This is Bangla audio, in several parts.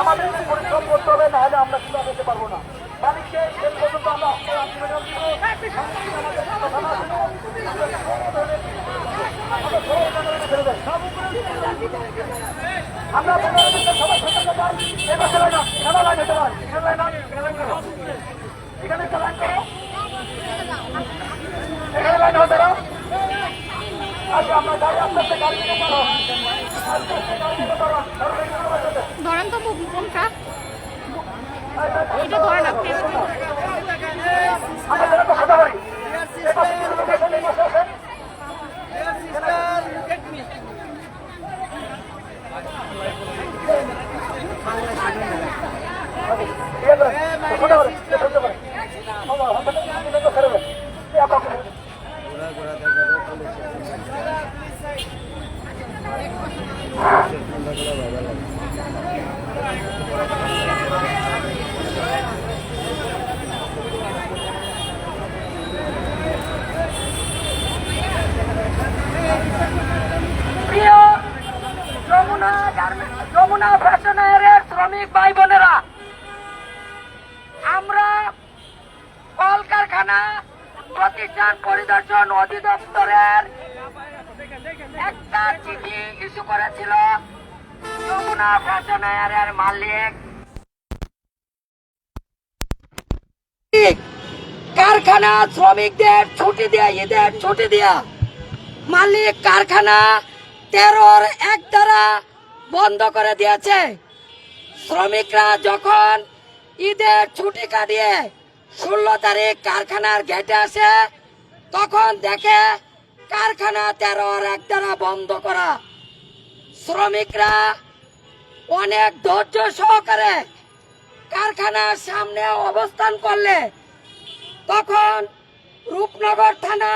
আমাদের পরিশ্রম করতে হবে না হলে আমরা কিন্তু যেতে পারব না মালিককে আমরা আমরা হতে পারে আচ্ছা আমরা গাড়ি আস্তে আস্তে গাড়ি ধরেন আপনি আমরা যেন কথা বলি এবার এখানে বসে আছেন ঠিক আছে কথা বলি শুনতে পারি আমার হাতে তো করে আপনার প্রিয় যমুনা গার্মেন্টস যমুনা ফ্যাশনের শ্রমিক ভাই বোনেরা আমরা কলকারখানা প্রতিষ্ঠান পরিদর্শন অধিদপ্তরের একটা চিঠি ইস্যু করেছিল ফ্যাশনের মালিক। কারখানা শ্রমিকদের ছুটি দেয়া, ঈদের ছুটি দেয়া মালিক কারখানা তেরোর এক দ্বারা বন্ধ করে দিয়েছে। শ্রমিকরা যখন ঈদের ছুটি কাটিয়ে ষোলো তারিখ কারখানার গেটে আসে, তখন দেখে কারখানা তেরোর এক দ্বারা বন্ধ করা। শ্রমিকরা অনেক ধৈর্য সহকারে কারখানার সামনে অবস্থান করলে, তখন রূপনগর থানা,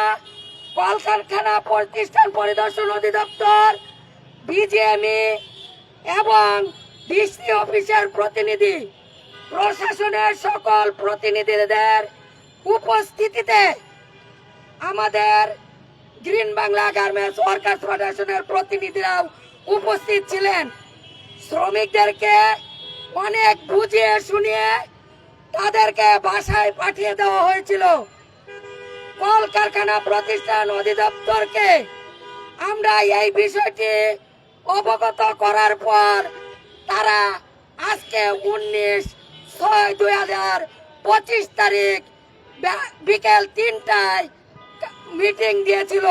কলকারখানা প্রতিষ্ঠান পরিদর্শন অধিদপ্তর, বিজিএমই এবং ডিসি অফিসের প্রতিনিধি, প্রশাসনের সকল প্রতিনিধিদের উপস্থিতিতে আমাদের গ্রিন বাংলা গার্মেন্টস ওয়ার্কার্স ফেডারেশনের প্রতিনিধিরাও উপস্থিত ছিলেন। শ্রমিকদেরকে অনেক বুঝিয়ে শুনিয়ে তাদেরকে বাসায় পাঠিয়ে দেওয়া হয়েছিল। কলকারখানা প্রতিষ্ঠান অধিদপ্তরকে আমরা এই বিষয়টি অবগত করার পর তারা আজকে উনিশ ছয় দুই হাজার পঁচিশ তারিখ বিকেল তিনটায় মিটিং দিয়েছিল।